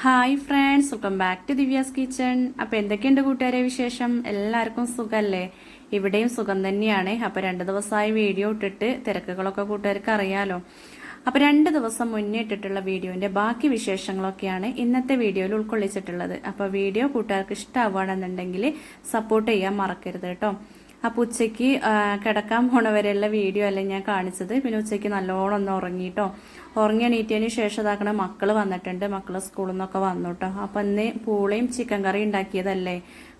Hi friends welcome back to Divya's kitchen അപ്പോൾ എന്തൊക്കെയുണ്ട് കൂട്ടുകാരെ വിശേഷം? എല്ലാവർക്കും സുഖമല്ലേ ഇവിടെയും സുഖം തന്നെയാണ്. അപ്പോൾ രണ്ട് ദിവസമായി വീഡിയോ ഇട്ടിട്ട് തിരക്കുകളൊക്കെ കൂട്ടുകാർക്ക് അറിയാലോ. അപ്പോൾ രണ്ട് ദിവസം മുന്നേ ഇട്ടിട്ടുള്ള വീഡിയോന്റെ ബാക്കി വിശേഷങ്ങളൊക്കെയാണ് ഇന്നത്തെ വീഡിയോയിൽ ഉൾക്കൊള്ളിച്ചിട്ടുള്ളത്. അപ്പോൾ വീഡിയോ കൂട്ടുകാർക്ക് ഇഷ്ടമാവുകയാണെന്നുണ്ടെങ്കിൽ സപ്പോർട്ട് ചെയ്യാൻ മറക്കരുത് കേട്ടോ. അപ്പോൾ ഉച്ചയ്ക്ക് കിടക്കാൻ പോണവരെയുള്ള വീഡിയോ അല്ല ഞാൻ കാണിച്ചത്. പിന്നെ ഉച്ചയ്ക്ക് നല്ലോണം ഒന്ന് ഉറങ്ങിട്ടോ ഉറങ്ങി എണീറ്റതിന് ശേഷം ഇതാക്കണ മക്കൾ വന്നിട്ടുണ്ട്. മക്കൾ സ്കൂളിൽ നിന്നൊക്കെ വന്നു അപ്പം ഇന്ന് പൂളയും ചിക്കൻ കറി ഉണ്ടാക്കിയതല്ലേ?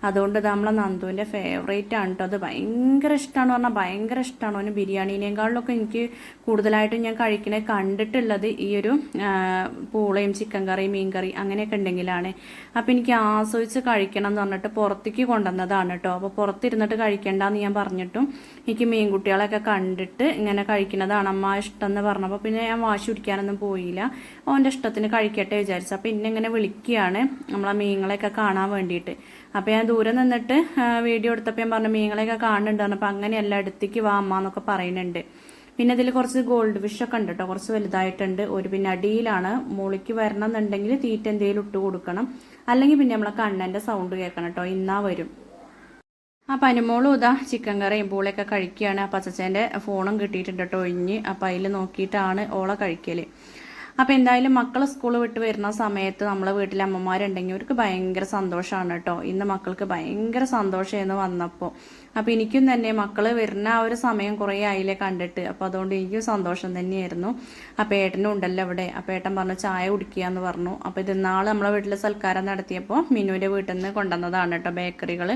അതുകൊണ്ട് ഇത് നമ്മളെ നന്ദുവിന്റെ ഫേവറേറ്റ് ആണ് കേട്ടോ അത് ഭയങ്കര ഇഷ്ടമാണ് പറഞ്ഞാൽ ഭയങ്കര ഇഷ്ടമാണ് അവന് ബിരിയാണീനേക്കാളിലൊക്കെ എനിക്ക് കൂടുതലായിട്ടും ഞാൻ കഴിക്കണേ കണ്ടിട്ടുള്ളത് ഈ ഒരു പൂളയും ചിക്കൻ കറി മീൻ കറി അങ്ങനെയൊക്കെ ഉണ്ടെങ്കിലാണ്. അപ്പം എനിക്ക് ആസ്വദിച്ച് കഴിക്കണം എന്ന് പറഞ്ഞിട്ട് പുറത്തേക്ക് കൊണ്ടുവന്നതാണ് കേട്ടോ അപ്പോൾ പുറത്തിരുന്നിട്ട് കഴിക്കേണ്ടെന്ന് ഞാൻ പറഞ്ഞിട്ടും എനിക്ക് മീൻകുട്ടികളൊക്കെ കണ്ടിട്ട് ഇങ്ങനെ കഴിക്കുന്നതാണ് അമ്മ ഇഷ്ടം എന്ന് പറഞ്ഞപ്പോൾ പിന്നെ ഞാൻ വാശി പിടിക്കാനൊന്നും പോയില്ല. അവന്റെ ഇഷ്ടത്തിന് കഴിക്കട്ടെ വിചാരിച്ചു. അപ്പം ഇന്നെ ഇങ്ങനെ വിളിക്കുകയാണ് നമ്മളെ മീനുകളെയൊക്കെ കാണാൻ വേണ്ടിയിട്ട്. അപ്പോൾ ഞാൻ ദൂരെ നിന്നിട്ട് വീഡിയോ എടുത്തപ്പോൾ ഞാൻ പറഞ്ഞു മീനുകളെയൊക്കെ കാണുന്നുണ്ട് പറഞ്ഞപ്പോൾ അങ്ങനെയല്ല അടുത്തേക്ക് വാ അമ്മ എന്നൊക്കെ പറയുന്നുണ്ട്. പിന്നെ ഇതിൽ കുറച്ച് ഗോൾഡ് ഫിഷ് ഒക്കെ ഉണ്ട് കേട്ടോ കുറച്ച് വലുതായിട്ടുണ്ട്. ഒരു പിന്നെ അടിയിലാണ്. മുളിക്ക് വരണം എന്നുണ്ടെങ്കിൽ തീറ്റ എന്തെങ്കിലും ഇട്ട് കൊടുക്കണം. അല്ലെങ്കിൽ പിന്നെ നമ്മളെ കണ്ണന്റെ സൗണ്ട് കേൾക്കണം കേട്ടോ ഇന്നാ വരും. അപ്പം അനുമോളും ഇതാ ചിക്കൻ കറിയും പൂളയൊക്കെ കഴിക്കുകയാണ്. അപ്പം ഫോണും കിട്ടിയിട്ടുണ്ട് കേട്ടോ. ഒഴിഞ്ഞ് അപ്പം അതിൽ നോക്കിയിട്ടാണ് ഓളെ കഴിക്കൽ അപ്പം എന്തായാലും മക്കൾ സ്കൂൾ വിട്ട് വരുന്ന സമയത്ത് നമ്മളെ വീട്ടിലെ അമ്മമാരുണ്ടെങ്കിൽ അവർക്ക് ഭയങ്കര സന്തോഷമാണ് കേട്ടോ. ഇന്ന് മക്കൾക്ക് ഭയങ്കര സന്തോഷമായിരുന്നു വന്നപ്പോൾ അപ്പം എനിക്കും തന്നെ മക്കൾ വരുന്ന ആ ഒരു സമയം കുറേ ആയില്ലേ കണ്ടിട്ട്. അപ്പോൾ അതുകൊണ്ട് എനിക്കും സന്തോഷം തന്നെയായിരുന്നു. അപ്പം ഏട്ടനും ഉണ്ടല്ലോ അവിടെ. അപ്പം ഏട്ടൻ പറഞ്ഞു ചായ കുടിക്കുക എന്ന് പറഞ്ഞു. അപ്പം ഇത് നാളെ നമ്മളെ വീട്ടിൽ സൽക്കാരം നടത്തിയപ്പോൾ മിനുവിന്റെ വീട്ടിൽ നിന്ന് കൊണ്ടുവന്നതാണ് കേട്ടോ ബേക്കറികൾ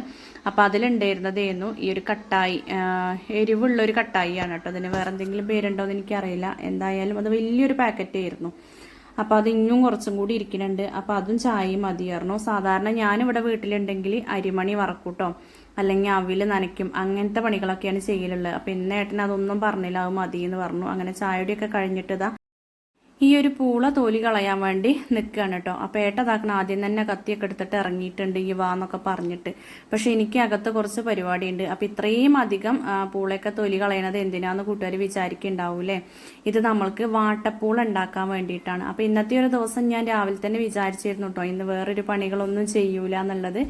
അപ്പം അതിലുണ്ടായിരുന്നതായിരുന്നു ഈ ഒരു കട്ടായി എരിവുള്ള ഒരു കട്ടായിയാണ് കേട്ടോ. അതിന് വേറെ എന്തെങ്കിലും പേരുണ്ടോ എന്ന് എനിക്കറിയില്ല. എന്തായാലും അത് വലിയൊരു പാക്കറ്റ് ആയിരുന്നു അപ്പോൾ അത് ഇനിയും കുറച്ചും കൂടി ഇരിക്കുന്നുണ്ട്. അപ്പോൾ അതും ചായയും മതിയായിരുന്നു സാധാരണ ഞാനിവിടെ വീട്ടിലുണ്ടെങ്കിൽ അരിമണി വറക്കൂട്ടോ അല്ലെങ്കിൽ അവിൽ നനയ്ക്കും അങ്ങനത്തെ പണികളൊക്കെയാണ് ചെയ്യലുള്ളത്. അപ്പോൾ ഇന്ന് ഏട്ടൻ അതൊന്നും പറഞ്ഞില്ല അത് മതി എന്ന് പറഞ്ഞു. അങ്ങനെ ചായയുടെയൊക്കെ കഴിഞ്ഞിട്ട് ഇതാ ഈ ഒരു പൂള തോലി കളയാൻ വേണ്ടി നിൽക്കുകയാണ് കേട്ടോ. അപ്പോൾ ഏട്ടതാക്കണം ആദ്യം തന്നെ കത്തിയൊക്കെ എടുത്തിട്ട് ഇറങ്ങിയിട്ടുണ്ട് ഈ വാന്നൊക്കെ പറഞ്ഞിട്ട്. പക്ഷെ എനിക്ക് അകത്ത് കുറച്ച് പരിപാടിയുണ്ട്. അപ്പോൾ ഇത്രയും അധികം പൂളയൊക്കെ തൊലി കളയണത് എന്തിനാന്ന് കൂട്ടുകാർ വിചാരിക്കുന്നുണ്ടാവൂലേ ഇത് നമ്മൾക്ക് വാട്ടപ്പൂള ഉണ്ടാക്കാൻ വേണ്ടിയിട്ടാണ്. അപ്പോൾ ഇന്നത്തെ ഒരു ദിവസം ഞാൻ രാവിലെ തന്നെ വിചാരിച്ചിരുന്നു കേട്ടോ ഇന്ന് വേറൊരു പണികളൊന്നും ചെയ്യൂല എന്നുള്ളത്.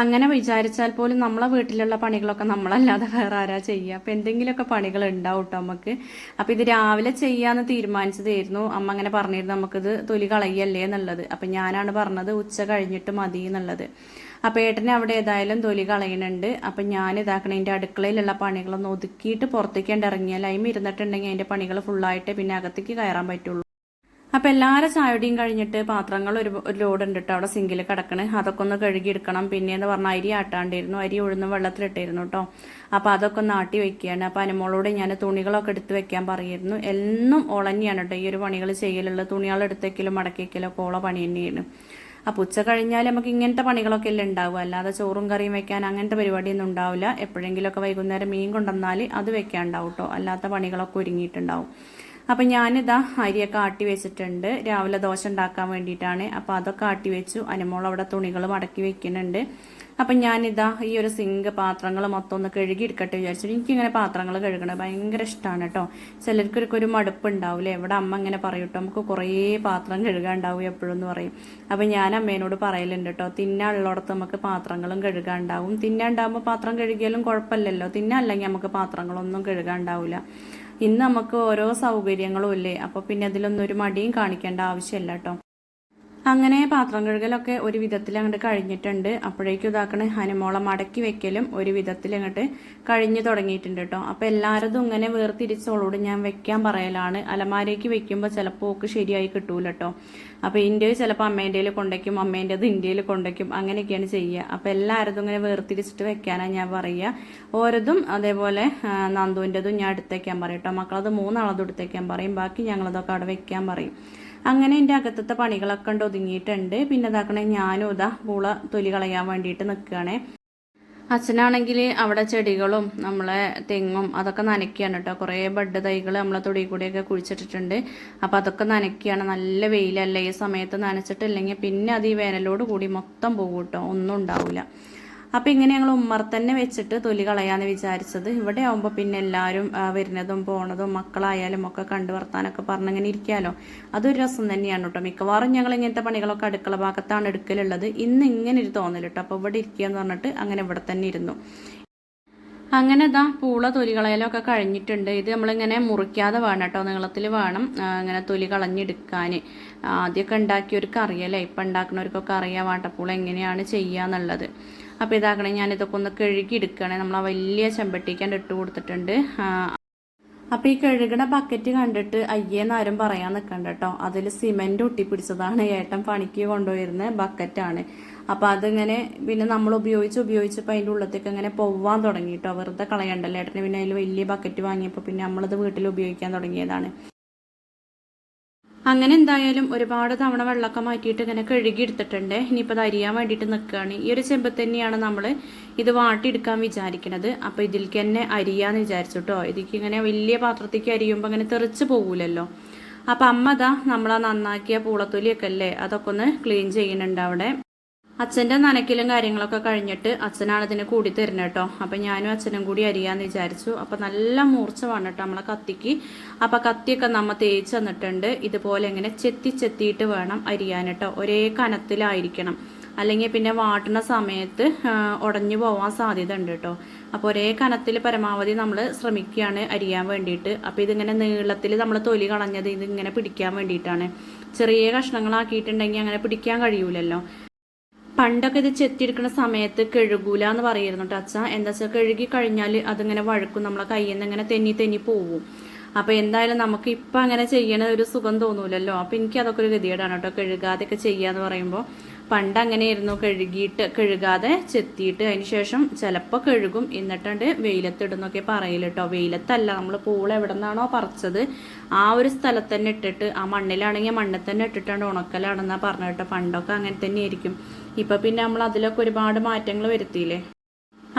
അങ്ങനെ വിചാരിച്ചാൽ പോലും നമ്മളെ വീട്ടിലുള്ള പണികളൊക്കെ നമ്മളല്ലാതെ വേറെ ആരാ ചെയ്യുക. അപ്പം എന്തെങ്കിലുമൊക്കെ പണികൾ ഉണ്ടാവും കേട്ടോ നമുക്ക് അപ്പം ഇത് രാവിലെ ചെയ്യാമെന്ന് തീരുമാനിച്ചതായിരുന്നു. അമ്മ അങ്ങനെ പറഞ്ഞിരുന്നു നമുക്കിത് തൊലി കളയല്ലേ എന്നുള്ളത്. അപ്പം ഞാനാണ് പറഞ്ഞത് ഉച്ച കഴിഞ്ഞിട്ട് മതി എന്നുള്ളത്. അപ്പം ഏട്ടനെ അവിടെ ഏതായാലും തൊലി കളയുന്നുണ്ട് അപ്പം ഞാൻ ഇതാക്കണ എന്റെ അടുക്കളയിലുള്ള പണികളൊന്ന് ഒതുക്കിയിട്ട് പുറത്തേക്ക് ഇറങ്ങിയാൽ അതിന് ഇരുന്നിട്ടുണ്ടെങ്കിൽ അതിന്റെ പണികൾ ഫുള്ളായിട്ട് പിന്നെ അകത്തേക്ക് കയറാൻ പറ്റുള്ളൂ. അപ്പം എല്ലാവരും ചായടിയും കഴിഞ്ഞിട്ട് പാത്രങ്ങൾ ഒരു ഒരു ലോഡ് ഉണ്ട് അവിടെ സിങ്കിൽ കിടക്കണ്. അതൊക്കെ ഒന്ന് കഴുകിയെടുക്കണം. പിന്നെ എന്ന് പറഞ്ഞാൽ അരി ആട്ടാണ്ടിരുന്നു അരി ഉഴുന്ന് വെള്ളത്തിലിട്ടിരുന്നു കേട്ടോ അപ്പോൾ അതൊക്കെ ഒന്ന് ആട്ടി വെക്കുകയാണ് അപ്പോൾ അനുമോളോട് ഞാൻ തുണികളൊക്കെ എടുത്ത് വെക്കാൻ പറയുന്നു എന്നും ഓളന്നെയാണ് കേട്ടോ ഈ ഒരു പണികൾ ചെയ്യലുള്ളത്. തുണികൾ എടുത്തേക്കിലും മടക്കി വെക്കലും ഒക്കെ ഓള പണി തന്നെയാണ്. അപ്പോൾ ഉച്ച കഴിഞ്ഞാൽ നമുക്ക് ഇങ്ങനത്തെ പണികളൊക്കെ അല്ലേ ഉണ്ടാവുക അല്ലാതെ ചോറും കറിയും വെക്കാൻ അങ്ങനത്തെ പരിപാടിയൊന്നും ഉണ്ടാവില്ല. എപ്പോഴെങ്കിലുമൊക്കെ വൈകുന്നേരം മീൻ കൊണ്ടുവന്നാൽ അത് വെക്കാൻ ഉണ്ടാവും കേട്ടോ അല്ലാത്ത പണികളൊക്കെ ഒരുങ്ങിയിട്ടുണ്ടാവും. അപ്പം ഞാനിതാ അരിയൊക്കെ ആട്ടി വെച്ചിട്ടുണ്ട്. രാവിലെ ദോശ ഉണ്ടാക്കാൻ വേണ്ടിയിട്ടാണ്. അപ്പോൾ അതൊക്കെ ആട്ടി വെച്ചു. അനുമോൾ അവിടെ തുണികൾ മടക്കി വെക്കുന്നുണ്ട്. അപ്പം ഞാനിതാ ഈ ഒരു സിങ്ക് പാത്രങ്ങൾ മൊത്തം ഒന്ന് കഴുകി എടുക്കട്ടെ വിചാരിച്ചു എനിക്കിങ്ങനെ പാത്രങ്ങൾ കഴുകണത് ഭയങ്കര ഇഷ്ടമാണ് കേട്ടോ. ചിലർക്കൊക്കെ ഒരു മടുപ്പ് ഉണ്ടാവില്ലേ ഇവിടെ അമ്മ ഇങ്ങനെ പറയും നമുക്ക് കുറേ പാത്രം കഴുകാണ്ടാവും എപ്പോഴും എന്ന് പറയും. അപ്പം ഞാൻ അമ്മേനോട് പറയലുണ്ട് കേട്ടോ തിന്നാനുള്ളിടത്ത് നമുക്ക് പാത്രങ്ങളും കഴുകാണ്ടാവും. തിന്നാണ്ടാവുമ്പോൾ പാത്രം കഴുകിയാലും കുഴപ്പമില്ലല്ലോ. തിന്നല്ലെങ്കിൽ നമുക്ക് പാത്രങ്ങളൊന്നും കഴുകാണ്ടാവില്ല ഇന്ന് നമുക്ക് ഓരോ സൗകര്യങ്ങളും ഇല്ലേ? അപ്പോൾ പിന്നെ അതിലൊന്നും ഒരു മടിയും കാണിക്കേണ്ട ആവശ്യമില്ല കേട്ടോ. അങ്ങനെ പാത്രം കഴുകലൊക്കെ ഒരു വിധത്തിൽ അങ്ങോട്ട് കഴിഞ്ഞിട്ടുണ്ട്. അപ്പോഴേക്കും ഇതാക്കണ ഹനുമോളം മടക്കി വെക്കലും ഒരു വിധത്തിൽ അങ്ങോട്ട് കഴിഞ്ഞു തുടങ്ങിയിട്ടുണ്ട് കേട്ടോ അപ്പോൾ എല്ലാവരതും ഇങ്ങനെ വേർതിരിച്ചോളോട് ഞാൻ വെക്കാൻ പറയലാണ്. അലമാരയ്ക്ക് വെക്കുമ്പോൾ ചിലപ്പോൾ ഒക്കെ ശരിയായി കിട്ടൂല കേട്ടോ അപ്പോൾ ഇന്ത്യയിൽ ചിലപ്പോൾ അമ്മേന്റെ കൊണ്ടയ്ക്കും അമ്മേന്റെത് ഇന്ത്യയിൽ കൊണ്ടേക്കും അങ്ങനെയൊക്കെയാണ് ചെയ്യുക അപ്പോൾ എല്ലാവരതും ഇങ്ങനെ വേർതിരിച്ചിട്ട് വെക്കാനാണ് ഞാൻ പറയുക ഓരോതും അതേപോലെ നന്ദുവിന്റെതും ഞാൻ എടുത്തേക്കാൻ പറയും കേട്ടോ മക്കളത് മൂന്നാളത് എടുത്തേക്കാൻ പറയും. ബാക്കി ഞങ്ങളതൊക്കെ അവിടെ വെക്കാൻ പറയും. അങ്ങനെ എന്റെ അകത്തത്തെ പണികളൊക്കെ ഉണ്ട് ഒതുങ്ങിയിട്ടുണ്ട്. പിന്നെ ഇതാക്കണേ ഞാനും ഇതാ പൂള തൊലി കളയാൻ വേണ്ടിയിട്ട് നിൽക്കുകയാണേ അച്ഛനാണെങ്കിൽ അവിടെ ചെടികളും നമ്മളെ തെങ്ങും അതൊക്കെ നനയ്ക്കുകയാണ് കേട്ടോ. കുറേ ബഡ് തൈകൾ നമ്മളെ തൊടി കൂടിയൊക്കെ കുഴിച്ചിട്ടിട്ടുണ്ട്. അപ്പോൾ അതൊക്കെ നനയ്ക്കുകയാണ് നല്ല വെയിലല്ലേ ഈ സമയത്ത് നനച്ചിട്ടില്ലെങ്കിൽ പിന്നെ അത് ഈ വേനലോട് കൂടി മൊത്തം പോകും കേട്ടോ. ഒന്നും ഉണ്ടാവില്ല അപ്പം ഇങ്ങനെ ഞങ്ങൾ ഉമ്മർ തന്നെ വെച്ചിട്ട് തൊലി കളയാന്ന് വിചാരിച്ചത്. ഇവിടെ ആവുമ്പോൾ പിന്നെ എല്ലാവരും വരുന്നതും പോണതും മക്കളായാലും ഒക്കെ കണ്ടു വർത്താനൊക്കെ പറഞ്ഞിങ്ങനെ ഇരിക്കാമല്ലോ അതൊരു രസം തന്നെയാണ് കേട്ടോ മിക്കവാറും ഞങ്ങൾ ഇങ്ങനത്തെ പണികളൊക്കെ അടുക്കള ഭാഗത്താണ് എടുക്കലുള്ളത്. ഇന്ന് ഇങ്ങനെ ഒരു തോന്നൽ കേട്ടോ അപ്പോൾ ഇവിടെ ഇരിക്കുക പറഞ്ഞിട്ട് അങ്ങനെ ഇവിടെ തന്നെ ഇരുന്നു. അങ്ങനെ ഇതാ പൂള തൊലി കളയലൊക്കെ കഴിഞ്ഞിട്ടുണ്ട്. ഇത് നമ്മളിങ്ങനെ മുറിക്കാതെ വേണം കേട്ടോ നീളത്തിൽ വേണം ഇങ്ങനെ തൊലി കളഞ്ഞെടുക്കാൻ. ആദ്യമൊക്കെ ഉണ്ടാക്കിയവർക്ക് അറിയാലേ. ഇപ്പം ഉണ്ടാക്കുന്നവർക്കൊക്കെ അറിയാം വാട്ടപ്പൂള എങ്ങനെയാണ് ചെയ്യുക അപ്പോൾ ഇതാക്കണേ ഞാനിതൊക്കെ ഒന്ന് കഴുകി എടുക്കുകയാണെങ്കിൽ നമ്മൾ ആ വലിയ ചെമ്പട്ടിക്കാണ്ട് ഇട്ട് കൊടുത്തിട്ടുണ്ട്. അപ്പോൾ ഈ കഴുകണ ബക്കറ്റ് കണ്ടിട്ട് അയ്യേന്ന് ആരും പറയാൻ നിൽക്കണ്ട കേട്ടോ അതിൽ സിമെന്റ് ഒട്ടിപ്പിടിച്ചതാണ് ഏട്ടൻ പണിക്ക് കൊണ്ടുപോയിരുന്ന ബക്കറ്റാണ് അപ്പോൾ അതിങ്ങനെ പിന്നെ നമ്മൾ ഉപയോഗിച്ച് ഉപയോഗിച്ചപ്പോൾ അതിന്റെ ഉള്ളത്തേക്ക് ഇങ്ങനെ പോവാൻ തുടങ്ങി കേട്ടോ വെറുതെ കളയണ്ടല്ലോ ഏട്ടന്. പിന്നെ അതിൽ വലിയ ബക്കറ്റ് വാങ്ങിയപ്പോൾ പിന്നെ നമ്മളത് വീട്ടിൽ ഉപയോഗിക്കാൻ തുടങ്ങിയതാണ്. അങ്ങനെ എന്തായാലും ഒരുപാട് തവണ വെള്ളമൊക്കെ മാറ്റിയിട്ട് ഇങ്ങനെ കഴുകി എടുത്തിട്ടുണ്ട് ഇനിയിപ്പോൾ അത് അരിയാൻ വേണ്ടിയിട്ട് നിൽക്കുകയാണ്. ഈ ഒരു ചെമ്പ് തന്നെയാണ് നമ്മൾ ഇത് വാട്ടിയെടുക്കാൻ വിചാരിക്കണത്. അപ്പോൾ ഇതിലേക്ക് തന്നെ അരിയാന്ന് വിചാരിച്ചു കേട്ടോ ഇതിലേക്ക് ഇങ്ങനെ വലിയ പാത്രത്തേക്ക് അരിയുമ്പോൾ അങ്ങനെ തെറിച്ച് പോകൂലല്ലോ അപ്പം അമ്മ ദാ നമ്മളാ നന്നാക്കിയ പൂളത്തൊലിയൊക്കെ അല്ലേ? അതൊക്കെ ഒന്ന് ക്ലീൻ ചെയ്യുന്നുണ്ട് അവിടെ. അച്ഛന്റെ നനയ്ക്കലും കാര്യങ്ങളൊക്കെ കഴിഞ്ഞിട്ട് അച്ഛനാണ് ഇതിന് കൂടി തരുന്നത് കേട്ടോ അപ്പം ഞാനും അച്ഛനും കൂടി അരിയാന്ന് വിചാരിച്ചു. അപ്പം നല്ല മൂർച്ച വേണം കേട്ടോ നമ്മളെ കത്തിക്ക്. അപ്പം കത്തിയൊക്കെ നമ്മൾ തേച്ച് തന്നിട്ടുണ്ട്. ഇതുപോലെ ഇങ്ങനെ ചെത്തി ചെത്തിയിട്ട് വേണം അരിയാൻ കേട്ടോ ഒരേ കനത്തിലായിരിക്കണം. അല്ലെങ്കിൽ പിന്നെ വാട്ടുന്ന സമയത്ത് ഉടഞ്ഞു പോവാൻ സാധ്യത ഉണ്ട് കേട്ടോ അപ്പോൾ ഒരേ കനത്തിൽ പരമാവധി നമ്മൾ ശ്രമിക്കുകയാണ് അരിയാൻ വേണ്ടിയിട്ട്. അപ്പോൾ ഇതിങ്ങനെ നീളത്തിൽ നമ്മൾ തൊലി കളഞ്ഞത് ഇതിങ്ങനെ പിടിക്കാൻ വേണ്ടിയിട്ടാണ്. ചെറിയ കഷ്ണങ്ങളാക്കിയിട്ടുണ്ടെങ്കിൽ അങ്ങനെ പിടിക്കാൻ കഴിയൂലല്ലോ. പണ്ടൊക്കെ ഇത് ചെത്തിയെടുക്കുന്ന സമയത്ത് കഴുകൂല എന്ന് പറയുന്നു കേട്ടോ അച്ഛ. എന്താ വെച്ചാൽ കഴുകി കഴിഞ്ഞാൽ അതിങ്ങനെ വഴക്കും നമ്മളെ കയ്യിൽ നിന്ന് ഇങ്ങനെ തെന്നി തെന്നി പോവും. അപ്പോൾ എന്തായാലും നമുക്ക് ഇപ്പം അങ്ങനെ ചെയ്യണ ഒരു സുഖം തോന്നൂലല്ലോ. അപ്പോൾ എനിക്ക് അതൊക്കെ ഒരു ഗതികേടാണ് കേട്ടോ. കഴുകാതെയൊക്കെ ചെയ്യാന്ന് പറയുമ്പോൾ പണ്ട് അങ്ങനെയായിരുന്നു. കഴുകിയിട്ട് കഴുകാതെ ചെത്തിയിട്ട് അതിന് ശേഷം ചിലപ്പോൾ കഴുകും. എന്നിട്ടുണ്ട് വെയിലത്തിടുന്നൊക്കെ പറയില്ല കേട്ടോ. വെയിലത്തല്ല നമ്മൾ പൂള എവിടെ നിന്നാണോ പറിച്ചത്. ആ ഒരു സ്ഥലത്തന്നെ ഇട്ടിട്ട് ആ മണ്ണിലാണെങ്കിൽ മണ്ണിൽ തന്നെ ഇട്ടിട്ടാണ് ഉണക്കലാണെന്നാണ് പറഞ്ഞു കേട്ടോ. പണ്ടൊക്കെ അങ്ങനെ തന്നെയായിരിക്കും. ഇപ്പം പിന്നെ നമ്മൾ അതിലൊക്കെ ഒരുപാട് മാറ്റങ്ങൾ വരുത്തിയില്ലേ?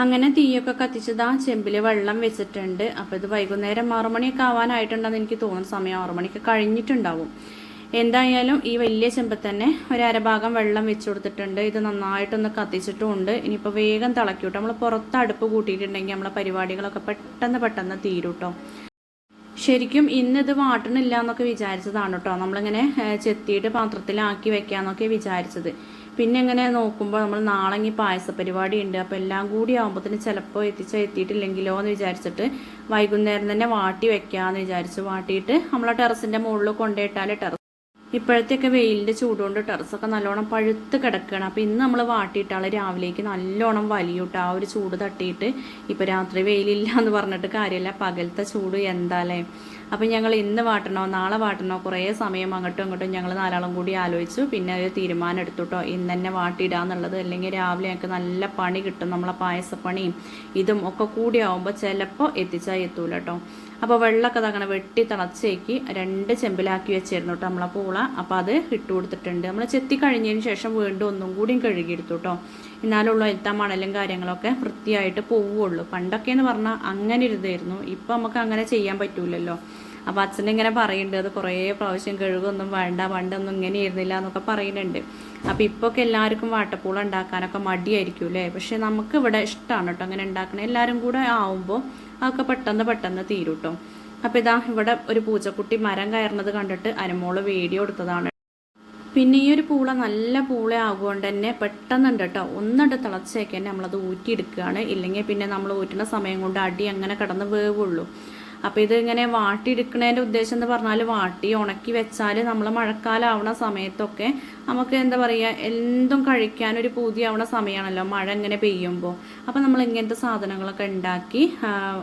അങ്ങനെ തീയൊക്കെ കത്തിച്ചത് ആ ചെമ്പിൽ വെള്ളം വെച്ചിട്ടുണ്ട്. അപ്പോൾ ഇത് വൈകുന്നേരം ആറു മണിയൊക്കെ ആവാനായിട്ടുണ്ടെന്ന് എനിക്ക് തോന്നുന്ന. സമയം ആറു മണിക്ക് കഴിഞ്ഞിട്ടുണ്ടാവും. എന്തായാലും ഈ വലിയ ചെമ്പിൽ തന്നെ ഒരു അരഭാഗം വെള്ളം വെച്ച് കൊടുത്തിട്ടുണ്ട്. ഇത് നന്നായിട്ടൊന്ന് കത്തിച്ചിട്ടുമുണ്ട്. ഇനിയിപ്പോൾ വേഗം തിളക്കൂട്ടോ. നമ്മൾ പുറത്ത് അടുപ്പ് കൂട്ടിയിട്ടുണ്ടെങ്കിൽ നമ്മളെ പരിപാടികളൊക്കെ പെട്ടെന്ന് പെട്ടെന്ന് തീരൂട്ടോ. ശരിക്കും ഇന്ന് ഇത് വാട്ടണില്ല എന്നൊക്കെ വിചാരിച്ചതാണ് കേട്ടോ. നമ്മളിങ്ങനെ ചെത്തിയിട്ട് പാത്രത്തിലാക്കി വെക്കാന്നൊക്കെ വിചാരിച്ചത്. പിന്നെ എങ്ങനെ നോക്കുമ്പോൾ നമ്മൾ നാളെങ്കിൽ പായസ പരിപാടി ഉണ്ട് അപ്പോൾ എല്ലാം കൂടി ആകുമ്പോഴത്തേന് ചിലപ്പോൾ എത്തിച്ച എത്തിയിട്ടില്ലെങ്കിലോ എന്ന് വിചാരിച്ചിട്ട് വൈകുന്നേരം തന്നെ വാട്ടി വെക്കാമെന്ന് വിചാരിച്ചു വാട്ടിയിട്ട് നമ്മളെ ടെറസിന്റെ മുകളിൽ കൊണ്ടുപോയിട്ടാൽ ടെറസ് ഇപ്പോഴത്തെയൊക്കെ വെയിലിന്റെ ചൂടുകൊണ്ട് ടെറസൊക്കെ നല്ലോണം പഴുത്ത് കിടക്കുകയാണ് അപ്പോൾ ഇന്ന് നമ്മൾ വാട്ടിയിട്ടാൾ രാവിലേക്ക് നല്ലോണം വലിയൂട്ട് ആ ഒരു ചൂട് തട്ടിയിട്ട് ഇപ്പോൾ രാത്രി വെയിലില്ല എന്ന് പറഞ്ഞിട്ട് കാര്യമില്ല പകലത്തെ ചൂട് എന്താല്ലേ അപ്പം ഞങ്ങൾ ഇന്ന് വാട്ടണോ നാളെ വാട്ടണോ കുറേ സമയം അങ്ങോട്ടും ഇങ്ങോട്ടും ഞങ്ങൾ നാലാളും കൂടി ആലോചിച്ചു. പിന്നെ ഒരു തീരുമാനം എടുത്തുട്ടോ ഇന്ന് തന്നെ വാട്ടിയിടാന്നുള്ളത് അല്ലെങ്കിൽ രാവിലെ ഞങ്ങൾക്ക് നല്ല പണി കിട്ടും നമ്മളെ പായസപ്പണിയും ഇതും ഒക്കെ കൂടി ആവുമ്പോൾ ചിലപ്പോൾ എത്തിച്ചാൽ എത്തൂല കേട്ടോ അപ്പോൾ വെള്ളമൊക്കെ തകണ വെട്ടി തിളച്ചേക്ക് രണ്ട് ചെമ്പിലാക്കി വെച്ചിരുന്നു കേട്ടോ നമ്മളെ പൂള. അപ്പോൾ അത് ഇട്ട് കൊടുത്തിട്ടുണ്ട്. നമ്മൾ ചെത്തി കഴിഞ്ഞതിന് ശേഷം വീണ്ടും ഒന്നും കൂടിയും കഴുകിയെടുത്തു കേട്ടോ. എന്നാലുള്ള എത്താൻ മണലും കാര്യങ്ങളൊക്കെ വൃത്തിയായിട്ട് പോവുള്ളൂ പണ്ടൊക്കെ എന്ന് പറഞ്ഞാൽ അങ്ങനെ ഇരുതായിരുന്നു ഇപ്പം നമുക്ക് അങ്ങനെ ചെയ്യാൻ പറ്റൂലല്ലോ. അപ്പോൾ അച്ഛനിങ്ങനെ പറയുന്നുണ്ട് അത് കുറേ പ്രാവശ്യം കഴുകൊന്നും വേണ്ട പണ്ടൊന്നും ഇങ്ങനെ ഇരുന്നില്ല എന്നൊക്കെ പറയുന്നുണ്ട്. അപ്പോൾ ഇപ്പോൾ ഒക്കെ എല്ലാവർക്കും വാട്ടപ്പൂള ഉണ്ടാക്കാനൊക്കെ മടിയായിരിക്കും അല്ലേ? പക്ഷെ നമുക്ക് ഇവിടെ ഇഷ്ടമാണ് കേട്ടോ അങ്ങനെ ഉണ്ടാക്കണേ. എല്ലാവരും കൂടെ ആവുമ്പോൾ അതൊക്കെ പെട്ടെന്ന് പെട്ടെന്ന് തീരും കേട്ടോ ഇതാ ഇവിടെ ഒരു പൂച്ചക്കുട്ടി മരം കയറുന്നത് കണ്ടിട്ട് അനുമോൾ വീഡിയോ എടുത്തതാണ്. പിന്നെ ഈ ഒരു പൂള നല്ല പൂള ആകുകൊണ്ട് തന്നെ പെട്ടെന്നുണ്ട് കേട്ടോ ഒന്നിട്ട് തിളച്ചേക്കന്നെ നമ്മളത് ഊറ്റിയെടുക്കുകയാണ്. ഇല്ലെങ്കിൽ പിന്നെ നമ്മൾ ഊറ്റുന്ന സമയം കൊണ്ട് അടി അങ്ങനെ കിടന്ന് വേവുള്ളൂ. അപ്പോൾ ഇത് ഇങ്ങനെ വാട്ടിയെടുക്കുന്നതിന്റെ ഉദ്ദേശം എന്ന് പറഞ്ഞാൽ വാട്ടി ഉണക്കി വെച്ചാൽ നമ്മൾ മഴക്കാലം സമയത്തൊക്കെ നമുക്ക് എന്താ പറയുക എന്തും കഴിക്കാൻ ഒരു ആവണ സമയമാണല്ലോ മഴ ഇങ്ങനെ പെയ്യുമ്പോൾ അപ്പോൾ നമ്മൾ ഇങ്ങനത്തെ സാധനങ്ങളൊക്കെ ഉണ്ടാക്കി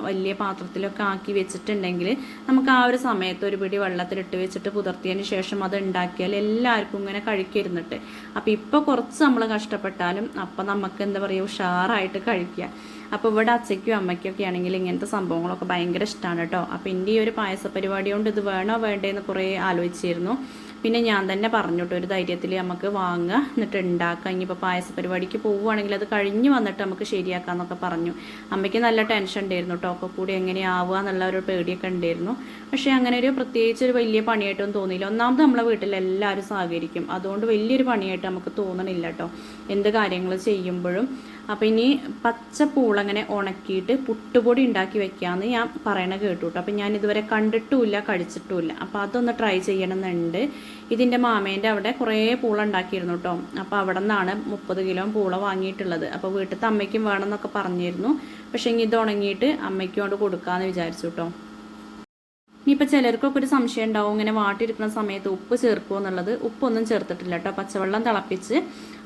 വലിയ പാത്രത്തിലൊക്കെ ആക്കി വെച്ചിട്ടുണ്ടെങ്കിൽ നമുക്ക് ആ ഒരു സമയത്ത് ഒരു പിടി വെള്ളത്തിലിട്ട് വെച്ചിട്ട് പുതിർത്തിയതിന് ശേഷം അത് ഉണ്ടാക്കിയാൽ എല്ലാവർക്കും ഇങ്ങനെ കഴിക്കരുന്നിട്ട് അപ്പോൾ ഇപ്പോൾ കുറച്ച് നമ്മൾ കഷ്ടപ്പെട്ടാലും അപ്പം നമുക്ക് എന്താ പറയുക ഉഷാറായിട്ട് കഴിക്കുക അപ്പോൾ ഇവിടെ അച്ഛയ്ക്കും അമ്മയ്ക്കൊക്കെ ആണെങ്കിൽ ഇങ്ങനത്തെ സംഭവങ്ങളൊക്കെ ഭയങ്കര ഇഷ്ടമാണ് കേട്ടോ. അപ്പോൾ എന്റെ ഈ ഒരു പായസ പരിപാടി കൊണ്ട് ഇത് വേണോ വേണ്ടേന്ന് കുറേ ആലോചിച്ചിരുന്നു. പിന്നെ ഞാൻ തന്നെ പറഞ്ഞു കേട്ടോ ഒരു ധൈര്യത്തിൽ നമുക്ക് വാങ്ങുക എന്നിട്ട് ഉണ്ടാക്കുക ഇനിയിപ്പോൾ പായസ പരിപാടിക്ക് പോവുകയാണെങ്കിൽ അത് കഴിഞ്ഞ് വന്നിട്ട് നമുക്ക് ശരിയാക്കാമെന്നൊക്കെ പറഞ്ഞു. അമ്മയ്ക്ക് നല്ല ടെൻഷൻ ഉണ്ടായിരുന്നു കേട്ടോ ഒക്കെ കൂടി എങ്ങനെയാവുക എന്നുള്ള ഒരു പേടിയൊക്കെ ഉണ്ടായിരുന്നു. പക്ഷേ അങ്ങനെ ഒരു പ്രത്യേകിച്ച് ഒരു വലിയ പണിയായിട്ടൊന്നും തോന്നിയില്ല. ഒന്നാമത് നമ്മളെ വീട്ടിൽ എല്ലാവരും സഹകരിക്കും. അതുകൊണ്ട് വലിയൊരു പണിയായിട്ട് നമുക്ക് തോന്നണില്ല കേട്ടോ എന്ത് കാര്യങ്ങൾ ചെയ്യുമ്പോഴും. അപ്പം ഇനി പച്ച പൂളങ്ങനെ ഉണക്കിയിട്ട് പുട്ടുപൊടി ഉണ്ടാക്കി വെക്കാമെന്ന് ഞാൻ പറയണ കേട്ടു കേട്ടോ അപ്പോൾ ഞാൻ ഇതുവരെ കണ്ടിട്ടുമില്ല കഴിച്ചിട്ടുമില്ല അപ്പോൾ അതൊന്ന് ട്രൈ ചെയ്യണമെന്നുണ്ട്. ഇതിന്റെ മാമേന്റെ അവിടെ കുറേ പൂള ഉണ്ടാക്കിയിരുന്നു കേട്ടോ അപ്പോൾ അവിടെ നിന്നാണ് മുപ്പത് കിലോ പൂള വാങ്ങിയിട്ടുള്ളത്. അപ്പോൾ വീട്ടിലത്തെ അമ്മയ്ക്കും വേണമെന്നൊക്കെ പറഞ്ഞിരുന്നു. പക്ഷേ ഇനി ഇത് ഉണങ്ങിയിട്ട് അമ്മയ്ക്കും കൊണ്ട് കൊടുക്കാമെന്ന് വിചാരിച്ചു കേട്ടോ ഇനിയിപ്പോൾ ചിലർക്കൊക്കെ ഒരു സംശയം ഉണ്ടാവും. ഇങ്ങനെ വാട്ടിയിരിക്കുന്ന സമയത്ത് ഉപ്പ് ചേർക്കുമോ എന്നുള്ളത്. ഉപ്പൊന്നും ചേർത്തിട്ടില്ല കേട്ടോ. പച്ചവെള്ളം തിളപ്പിച്ച്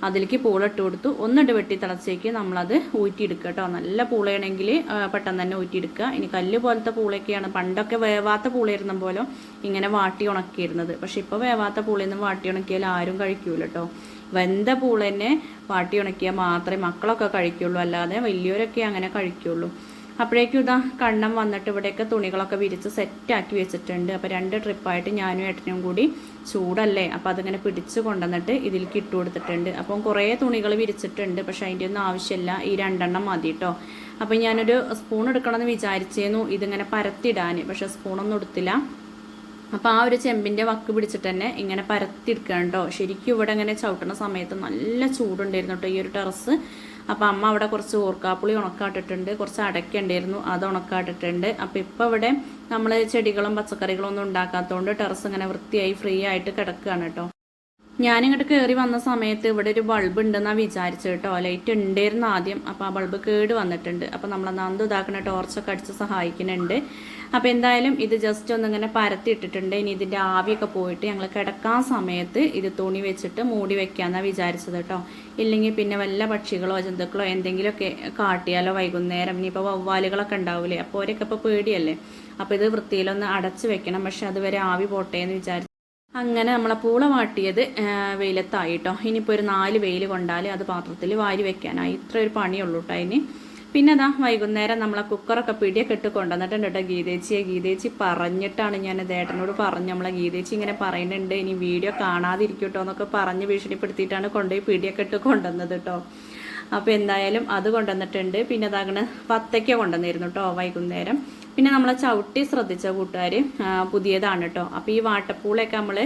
അതിലേക്ക് പൂളിട്ട് കൊടുത്തു. ഒന്നിട്ട് വെട്ടി തിളച്ചേക്ക് നമ്മളത് ഊറ്റിയെടുക്കുക കേട്ടോ. നല്ല പൂളയാണെങ്കിൽ പെട്ടെന്ന് തന്നെ ഊറ്റിയെടുക്കുക. ഇനി കല്ല് പോലത്തെ പൂളയൊക്കെയാണ്. പണ്ടൊക്കെ വേവാത്ത പൂളയിരുന്ന പോലും ഇങ്ങനെ വാട്ടി ഉണക്കിയിരുന്നത്. പക്ഷെ ഇപ്പോൾ വേവാത്ത പൂളയൊന്നും വാട്ടി ഉണക്കിയാൽ ആരും കഴിക്കൂല കേട്ടോ. വെന്ത പൂള തന്നെ വാട്ടി ഉണക്കിയാൽ മാത്രമേ മക്കളൊക്കെ കഴിക്കുള്ളൂ. അല്ലാതെ വലിയവരൊക്കെ അങ്ങനെ കഴിക്കുള്ളൂ. അപ്പോഴേക്കും ഇതാ കണ്ണം വന്നിട്ട് ഇവിടെയൊക്കെ തുണികളൊക്കെ വിരിച്ച് സെറ്റാക്കി വെച്ചിട്ടുണ്ട്. അപ്പോൾ രണ്ട് ട്രിപ്പായിട്ട് ഞാനും ഏട്ടനും കൂടി ചൂടല്ലേ? അപ്പോൾ അതിങ്ങനെ പിടിച്ച് കൊണ്ടുവന്നിട്ട് ഇതിലേക്ക് ഇട്ട് കൊടുത്തിട്ടുണ്ട്. അപ്പം കുറേ തുണികൾ വിരിച്ചിട്ടുണ്ട് പക്ഷേ അതിന്റെ ഒന്നും ആവശ്യമില്ല. ഈ രണ്ടെണ്ണം മതി കേട്ടോ. അപ്പം ഞാനൊരു സ്പൂൺ എടുക്കണമെന്ന് വിചാരിച്ചേന്നു ഇതിങ്ങനെ പരത്തിടാൻ പക്ഷേ സ്പൂണൊന്നും എടുത്തില്ല. അപ്പോൾ ആ ഒരു ചെമ്പിന്റെ വക്ക് പിടിച്ചിട്ട് തന്നെ ഇങ്ങനെ പരത്തിയെടുക്കണം കേട്ടോ. ശരിക്കും ഇവിടെ ഇങ്ങനെ ചവിട്ടുന്ന സമയത്ത് നല്ല ചൂടുണ്ടായിരുന്നു കേട്ടോ ഈ ഒരു ടെറസ്. അപ്പോൾ അമ്മ അവിടെ കുറച്ച് ഓർക്കാപ്പുളി ഉണക്കാട്ടിട്ടുണ്ട് കുറച്ച് അടയ്ക്ക ഉണ്ടായിരുന്നു അത് ഉണക്കാട്ടിട്ടുണ്ട്. അപ്പോൾ ഇപ്പോൾ ഇവിടെ നമ്മൾ ചെടികളും പച്ചക്കറികളും ഒന്നും ഉണ്ടാക്കാത്തതുകൊണ്ട് ടെറസ് ഇങ്ങനെ വൃത്തിയായി ഫ്രീ ആയിട്ട് കിടക്കുകയാണ് കേട്ടോ. ഞാനിങ്ങോട്ട് കയറി വന്ന സമയത്ത് ഇവിടെ ഒരു ബൾബ് ഉണ്ടെന്നാണ് വിചാരിച്ചു കേട്ടോ. ലൈറ്റ് ഉണ്ടായിരുന്നു ആദ്യം അപ്പോൾ ആ ബൾബ് കേട് വന്നിട്ടുണ്ട്. അപ്പോൾ നമ്മൾ നന്ദു ഇതാക്കുന്ന ടോർച്ചൊക്കെ അടിച്ച് സഹായിക്കുന്നുണ്ട്. അപ്പോൾ എന്തായാലും ഇത് ജസ്റ്റ് ഒന്നിങ്ങനെ പരത്തിയിട്ടിട്ടുണ്ട്. ഇനി ഇതിന്റെ ആവിയൊക്കെ പോയിട്ട് ഞങ്ങൾ കിടക്കാൻ സമയത്ത് ഇത് തുണി വെച്ചിട്ട് മൂടി വെക്കാമെന്നാണ് വിചാരിച്ചത് കേട്ടോ. ഇല്ലെങ്കിൽ പിന്നെ വല്ല പക്ഷികളോ ജന്തുക്കളോ എന്തെങ്കിലുമൊക്കെ കാട്ടിയാലോ വൈകുന്നേരം ഇനിയിപ്പോൾ വവ്വാലുകളൊക്കെ ഉണ്ടാവില്ലേ അപ്പോൾ അവരൊക്കെ ഇപ്പോൾ പേടിയല്ലേ? അപ്പോൾ ഇത് വൃത്തിയിലൊന്ന് അടച്ചു വെക്കണം. പക്ഷെ അതുവരെ ആവി പോട്ടെ എന്ന് വിചാരിച്ചു അങ്ങനെ നമ്മളെ പൂള വാട്ടിയത് വെയിലത്തായിട്ടോ ഇനിയിപ്പോൾ ഒരു നാല് വെയിൽ കൊണ്ടാൽ അത് പാത്രത്തിൽ വാരി വെക്കാനായി ഇത്ര ഒരു പണിയുള്ളൂ കേട്ടോ അതിന് പിന്നെ അതാ വൈകുന്നേരം നമ്മളെ കുക്കറൊക്കെ പിടിയൊക്കെ ഇട്ട് കൊണ്ടുവന്നിട്ടുണ്ട് കേട്ടോ ഗീതേച്ചിയെ. ഗീതേച്ചി പറഞ്ഞിട്ടാണ് ഞാൻ ഏട്ടനോട് പറഞ്ഞു നമ്മളെ ഗീതേച്ചി ഇങ്ങനെ പറയുന്നുണ്ട് ഇനി വീഡിയോ കാണാതിരിക്കട്ടോ എന്നൊക്കെ പറഞ്ഞ് ഭീഷണിപ്പെടുത്തിയിട്ടാണ് കൊണ്ടുപോയി പിടിയൊക്കെ ഇട്ട് കൊണ്ടുവന്നത് കേട്ടോ. അപ്പോൾ എന്തായാലും അത് കൊണ്ടുവന്നിട്ടുണ്ട്. പിന്നെ അതാകണ പത്തയ്ക്ക കൊണ്ടുവന്നിരുന്നു കേട്ടോ വൈകുന്നേരം. പിന്നെ നമ്മളെ ചവിട്ടി ശ്രദ്ധിച്ച കൂട്ടുകാർ പുതിയതാണ് കേട്ടോ. അപ്പോൾ ഈ വാട്ടപ്പൂളൊക്കെ നമ്മൾ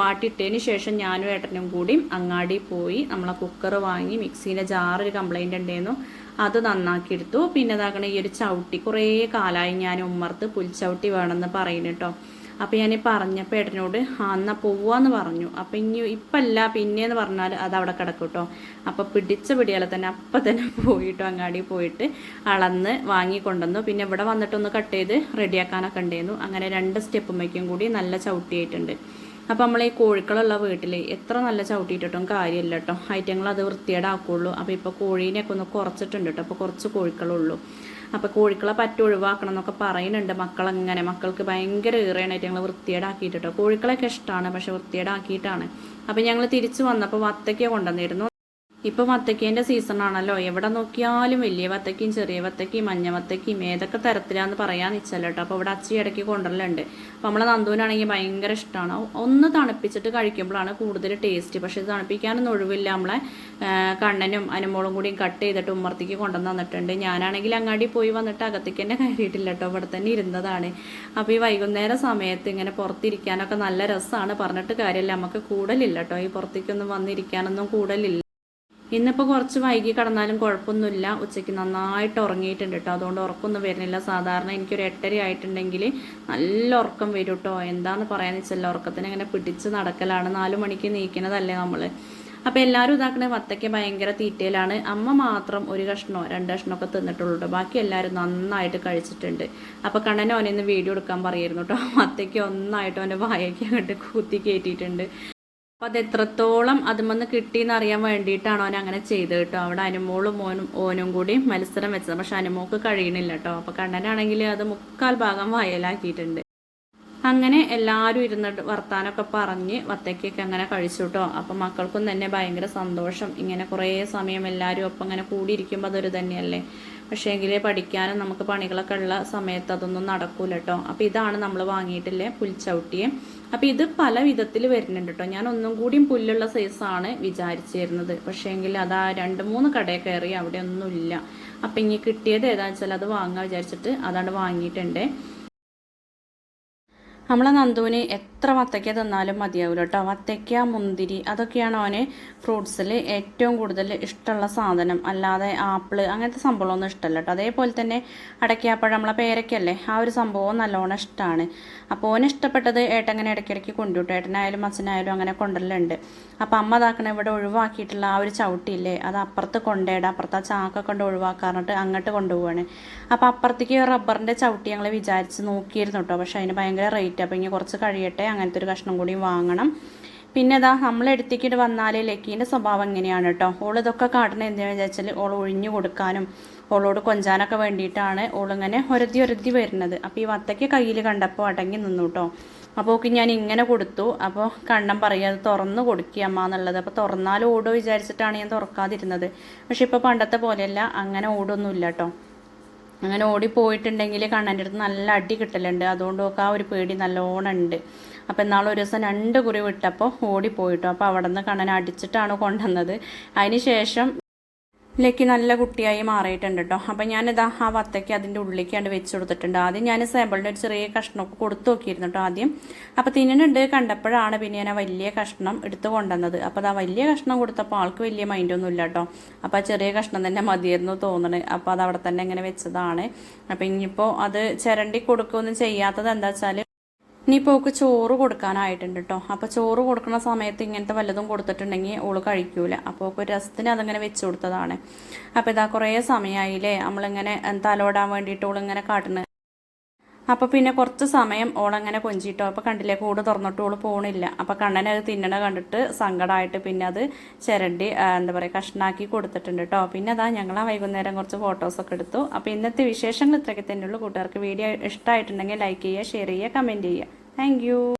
വാട്ടിയിട്ടതിന് ശേഷം ഞാനും ഏട്ടനും കൂടി അങ്ങാടി പോയി നമ്മളെ കുക്കർ വാങ്ങി മിക്സീന്റെ ജാറൊരു കംപ്ലൈന്റ് ഉണ്ടായിരുന്നു അത് നന്നാക്കി എടുത്തു പിന്നെ അതാകണ ഈ ഒരു ചവിട്ടി. കുറേ കാലമായി ഞാൻ ഉമ്മർത്ത് പുൽച്ചവിട്ടി വേണമെന്ന് പറയുന്നു കേട്ടോ. അപ്പോൾ ഞാൻ പറഞ്ഞപ്പോൾ ഏട്ടനോട് എന്നാൽ പോവാന്ന് പറഞ്ഞു. അപ്പോൾ ഇനി ഇപ്പല്ല പിന്നെയെന്ന് പറഞ്ഞാൽ അത് അവിടെ കിടക്കും കേട്ടോ. അപ്പോൾ പിടിച്ച പിടിയാലെ തന്നെ അപ്പം തന്നെ പോയിട്ടോ അങ്ങാടി പോയിട്ട് അളന്ന് വാങ്ങി കൊണ്ടുവന്നു. പിന്നെ ഇവിടെ വന്നിട്ടൊന്ന് കട്ട് ചെയ്ത് റെഡിയാക്കാനൊക്കെ ഉണ്ടായിരുന്നു. അങ്ങനെ രണ്ട് സ്റ്റെപ്പുമ്മയ്ക്കും കൂടി നല്ല ചവിട്ടിയായിട്ടുണ്ട്. അപ്പോൾ നമ്മൾ ഈ കോഴിക്കളുള്ള വീട്ടിൽ എത്ര നല്ല ചവിട്ടിയിട്ടിട്ടും കാര്യമില്ല കേട്ടോ ഐറ്റങ്ങൾ അത് വൃത്തിയേടാക്കുള്ളൂ അപ്പോൾ ഇപ്പോൾ കോഴീനെയൊക്കെ ഒന്ന് കുറച്ചിട്ടുണ്ട് കേട്ടോ അപ്പോൾ കുറച്ച് കോഴിക്കളുള്ളൂ. അപ്പോൾ കോഴിക്കളെ പറ്റി ഒഴിവാക്കണം എന്നൊക്കെ പറയുന്നുണ്ട് മക്കളങ്ങനെ. മക്കൾക്ക് ഭയങ്കര ഏറെയാണായിട്ട് ഞങ്ങൾ വൃത്തിയേടാക്കിയിട്ട് കോഴിക്കളൊക്കെ ഇഷ്ടമാണ് പക്ഷെ വൃത്തിയേടാക്കിയിട്ടാണ് അപ്പോൾ ഞങ്ങൾ തിരിച്ചു വന്നപ്പോൾ വത്തയ്ക്ക കൊണ്ടുവന്നിരുന്നു. ഇപ്പൊ വത്തക്കേന്റെ സീസൺ ആണല്ലോ. എവിടെ നോക്കിയാലും വലിയ വത്തക്കയും ചെറിയ വത്തക്കയും മഞ്ഞ വത്തക്കയും ഏതൊക്കെ തരത്തിലാന്ന് പറയാൻ നിച്ചല്ലോ കേട്ടോ അപ്പോൾ ഇവിടെ അച്ചി ഇടയ്ക്ക് കൊണ്ടുവരലുണ്ട്. അപ്പോൾ നമ്മളെ നന്ദുവിനാണെങ്കിൽ ഭയങ്കര ഇഷ്ടമാണ് ഒന്ന് തണുപ്പിച്ചിട്ട് കഴിക്കുമ്പോഴാണ് കൂടുതൽ ടേസ്റ്റ് പക്ഷെ ഇത് തണുപ്പിക്കാനൊന്നും ഒഴിവില്ല. നമ്മളെ കണ്ണനും അനുമോളും കൂടിയും കട്ട് ചെയ്തിട്ട് ഉമ്മർത്തിക്ക് കൊണ്ടുവന്ന് തന്നിട്ടുണ്ട്. ഞാനാണെങ്കിൽ അങ്ങാടി പോയി വന്നിട്ട് അകത്തേക്ക് തന്നെ കയറിയിട്ടില്ല കേട്ടോ ഇവിടെ തന്നെ ഇരുന്നതാണ്. അപ്പോൾ ഈ വൈകുന്നേര സമയത്ത് ഇങ്ങനെ പുറത്തിരിക്കാനൊക്കെ നല്ല രസമാണ് പറഞ്ഞിട്ട് കാര്യമില്ല നമുക്ക് കൂടുതലില്ല കേട്ടോ ഈ പുറത്തേക്കൊന്നും വന്നിരിക്കാനൊന്നും കൂടുതലില്ല ഇന്നിപ്പോൾ കുറച്ച് വൈകി കിടന്നാലും കുഴപ്പമൊന്നുമില്ല. ഉച്ചയ്ക്ക് നന്നായിട്ട് ഉറങ്ങിയിട്ടുണ്ട് കേട്ടോ അതുകൊണ്ട് ഉറക്കമൊന്നും വരുന്നില്ല. സാധാരണ എനിക്കൊരു എട്ടര ആയിട്ടുണ്ടെങ്കിൽ നല്ല ഉറക്കം വരും കേട്ടോ എന്താന്ന് പറയാന്ന് വെച്ചാൽ ഉറക്കത്തിന് ഇങ്ങനെ പിടിച്ച് നടക്കലാണ്. നാലു മണിക്ക് നീക്കുന്നതല്ലേ നമ്മൾ അപ്പോൾ എല്ലാവരും ഇതാക്കണേ വത്തയ്ക്ക് ഭയങ്കര തീറ്റയിലാണ്. അമ്മ മാത്രം ഒരു കഷ്ണോ രണ്ട് കഷ്ണമൊക്കെ തിന്നിട്ടുള്ളൂ ബാക്കി എല്ലാവരും നന്നായിട്ട് കഴിച്ചിട്ടുണ്ട്. അപ്പോൾ കണ്ണനെ ഓനെന്ന് വീഡിയോ എടുക്കാൻ പറയായിരുന്നു കേട്ടോ വത്തയ്ക്ക് ഒന്നായിട്ട് അവന്റെ വായയ്ക്ക് അങ്ങോട്ട് കൂത്തി കയറ്റിയിട്ടുണ്ട്. അപ്പോൾ അത് എത്രത്തോളം അതുമെന്ന് കിട്ടിയെന്ന് അറിയാൻ വേണ്ടിയിട്ടാണ് അവൻ അങ്ങനെ ചെയ്തത് കേട്ടോ. അവിടെ അനുമോളും മോനും ഓനും കൂടി മത്സരം വെച്ചത്. പക്ഷെ അനുമോക്ക് കഴിയണില്ല കേട്ടോ. അപ്പോൾ കണ്ണനാണെങ്കിൽ അത് മുക്കാൽ ഭാഗം വയലാക്കിയിട്ടുണ്ട്. അങ്ങനെ എല്ലാവരും ഇരുന്നിട്ട് വർത്താനൊക്കെ പറഞ്ഞ് വത്തക്കൊക്കെ അങ്ങനെ കഴിച്ചു കേട്ടോ. അപ്പം മക്കൾക്കും തന്നെ ഭയങ്കര സന്തോഷം. ഇങ്ങനെ കുറേ സമയം എല്ലാവരും ഒപ്പം ഇങ്ങനെ കൂടിയിരിക്കുമ്പോൾ അതൊരു തന്നെയല്ലേ? പക്ഷേ എങ്കിലേ പഠിക്കാനും നമുക്ക് പണികളൊക്കെ ഉള്ള സമയത്ത് അതൊന്നും നടക്കൂല കേട്ടോ. അപ്പോൾ ഇതാണ് നമ്മൾ വാങ്ങിയിട്ടില്ലേ പുൽച്ചവിട്ടിയെ. അപ്പോൾ ഇത് പല വിധത്തിൽ വരുന്നുണ്ട് കേട്ടോ ഞാൻ ഒന്നും കൂടിയും പുല്ലുള്ള സൈസാണ് വിചാരിച്ചിരുന്നത്. പക്ഷേ എങ്കിൽ അതാ രണ്ട് മൂന്ന് കടയിൽ കയറി അവിടെ ഒന്നുമില്ല. അപ്പം ഇനി കിട്ടിയത് ഏതാണെന്ന് വെച്ചാൽ അത് വാങ്ങാൻ വിചാരിച്ചിട്ട് അതാണ് വാങ്ങിയിട്ടുണ്ട്. നമ്മളെ നന്ദുവിന് എത്ര വത്തയ്ക്ക തന്നാലും മതിയാവില്ല കേട്ടോ വത്തയ്ക്ക മുന്തിരി അതൊക്കെയാണ് അവന് ഫ്രൂട്ട്സിൽ ഏറ്റവും കൂടുതൽ ഇഷ്ടമുള്ള സാധനം. അല്ലാതെ ആപ്പിൾ അങ്ങനത്തെ സംഭവമൊന്നും ഇഷ്ടമല്ല കേട്ടോ അതേപോലെ തന്നെ അടയ്ക്കാപ്പഴം നമ്മളെ പേരക്കല്ലേ ആ ഒരു സംഭവം നല്ലോണം ഇഷ്ടമാണ് അപ്പോൾ ഓന് ഇഷ്ടപ്പെട്ടത് ഏട്ടങ്ങനെ ഇടയ്ക്കിടയ്ക്ക് കൊണ്ടുവിട്ടു. ഏട്ടനായാലും അച്ഛനായാലും അങ്ങനെ കൊണ്ടുവരലുണ്ട് അപ്പോൾ അമ്മ ഇതാക്കണ ഇവിടെ ഒഴിവാക്കിയിട്ടുള്ള ആ ഒരു ചവിട്ടിയില്ലേ? അത് അപ്പുറത്ത് കൊണ്ടേടാം അപ്പുറത്ത് ആ ചാക്ക കൊണ്ട് ഒഴിവാക്കാറിട്ട് അങ്ങോട്ട് കൊണ്ടുപോവാണ്. അപ്പോൾ അപ്പുറത്തേക്ക് റബ്ബറിന്റെ ചവിട്ടി ഞങ്ങൾ വിചാരിച്ച് നോക്കിയിരുന്നു കേട്ടോ പക്ഷേ അതിന് ഭയങ്കര റേറ്റ് അപ്പോൾ ഇനി കുറച്ച് കഴിയട്ടെ അങ്ങനത്തെ ഒരു കഷ്ണം കൂടി വാങ്ങണം. പിന്നെ ഇതാ നമ്മൾ എടുത്തിക്കിട്ട് വന്നാൽ ലക്കീന്റെ സ്വഭാവം എങ്ങനെയാണ് കേട്ടോ ഓൾ ഇതൊക്കെ കാട്ടണത് എന്താണെന്ന് വെച്ചാൽ ഓൾ ഒഴിഞ്ഞു കൊടുക്കാനും ഓളോട് കൊഞ്ചാനൊക്കെ വേണ്ടിയിട്ടാണ് ഓളിങ്ങനെ ഒരതി ഒരതി വരുന്നത്. അപ്പോൾ ഈ വത്തയ്ക്ക് കയ്യിൽ കണ്ടപ്പോൾ അടങ്ങി നിന്നു കേട്ടോ അപ്പോൾ ഓക്കെ ഞാൻ ഇങ്ങനെ കൊടുത്തു. അപ്പോൾ കണ്ണം പറയുക അത് തുറന്ന് കൊടുക്കുക അമ്മ എന്നുള്ളത്. അപ്പോൾ തുറന്നാൽ ഓടോ വിചാരിച്ചിട്ടാണ് ഞാൻ തുറക്കാതിരുന്നത്. പക്ഷെ ഇപ്പോൾ പണ്ടത്തെ പോലെയല്ല അങ്ങനെ ഓടൊന്നുമില്ല കേട്ടോ അങ്ങനെ ഓടിപ്പോയിട്ടുണ്ടെങ്കിൽ കണ്ണന്റെ അടുത്ത് നല്ല അടി കിട്ടലുണ്ട്. അതുകൊണ്ട് അതുകൊണ്ടൊക്കെ ആ ഒരു പേടി നല്ലോണം ഉണ്ട്. അപ്പോൾ എന്നാളും ഒരു ദിവസം രണ്ട് കുറി വിട്ടപ്പോൾ ഓടിപ്പോയിട്ടു അപ്പോൾ അവിടെ നിന്ന് കണ്ണനെ അടിച്ചിട്ടാണ് കൊണ്ടുവന്നത്. അതിന് ശേഷം ലക്കി നല്ല കുട്ടിയായി മാറിയിട്ടുണ്ട് കേട്ടോ അപ്പം ഞാനിതാ ആ വത്തയ്ക്ക് അതിന്റെ ഉള്ളിലേക്കാണ്ട് വെച്ച് കൊടുത്തിട്ടുണ്ട്. ആദ്യം ഞാൻ സാമ്പിളിന്റെ ഒരു ചെറിയ കഷ്ണമൊക്കെ കൊടുത്തു നോക്കിയിരുന്നു കേട്ടോ ആദ്യം. അപ്പോൾ തിന്നുന്നുണ്ട് കണ്ടപ്പോഴാണ് പിന്നെ ഞാൻ ആ വലിയ കഷ്ണം എടുത്തു കൊണ്ടുവന്നത്. അപ്പോൾ അത് ആ വലിയ കഷ്ണം കൊടുത്തപ്പോൾ ആൾക്ക് വലിയ മൈൻഡൊന്നും ഇല്ല കേട്ടോ അപ്പോൾ ആ ചെറിയ കഷ്ണം തന്നെ മതിയായിരുന്നു തോന്നണേ. അപ്പോൾ അത് അവിടെ തന്നെ ഇങ്ങനെ വെച്ചതാണ്. അപ്പോൾ ഇനിയിപ്പോൾ അത് ചിരണ്ടി കൊടുക്കുകയൊന്നും ചെയ്യാത്തത് എന്താ വെച്ചാൽ ഇനിയിപ്പോൾ ഓക്ക് ചോറ് കൊടുക്കാനായിട്ടുണ്ട് കേട്ടോ അപ്പോൾ ചോറ് കൊടുക്കുന്ന സമയത്ത് ഇങ്ങനത്തെ വല്ലതും കൊടുത്തിട്ടുണ്ടെങ്കിൽ ഓൾ കഴിക്കൂല. അപ്പോൾ ഒരു രസത്തിന് അതങ്ങനെ വെച്ച് കൊടുത്തതാണ്. അപ്പോൾ ഇതാ കുറേ സമയമായില്ലേ നമ്മളിങ്ങനെ തലോടാൻ വേണ്ടിയിട്ട് ഓളിങ്ങനെ കാട്ടുന്നത് അപ്പോൾ പിന്നെ കുറച്ച് സമയം ഓളങ്ങനെ കൊഞ്ചിട്ടോ. അപ്പോൾ കണ്ടില്ലേ കൂട് തുറന്നിട്ട് ഓൾ പോണില്ല. അപ്പോൾ കണ്ണനെ അത് തിന്നണ കണ്ടിട്ട് സങ്കടമായിട്ട് പിന്നെ അത് ചിരണ്ടി എന്താ പറയുക കഷ്ണാക്കി കൊടുത്തിട്ടുണ്ട് കേട്ടോ പിന്നെ അതാ ഞങ്ങൾ ആ വൈകുന്നേരം കുറച്ച് ഫോട്ടോസൊക്കെ എടുത്തു. അപ്പോൾ ഇന്നത്തെ വിശേഷങ്ങൾ ഇത്രയൊക്കെ തന്നെയുള്ളൂ കൂട്ടുകാർക്ക് വീഡിയോ ഇഷ്ടമായിട്ടുണ്ടെങ്കിൽ ലൈക്ക് ചെയ്യുക ഷെയർ ചെയ്യുക കമന്റ് ചെയ്യുക. താങ്ക്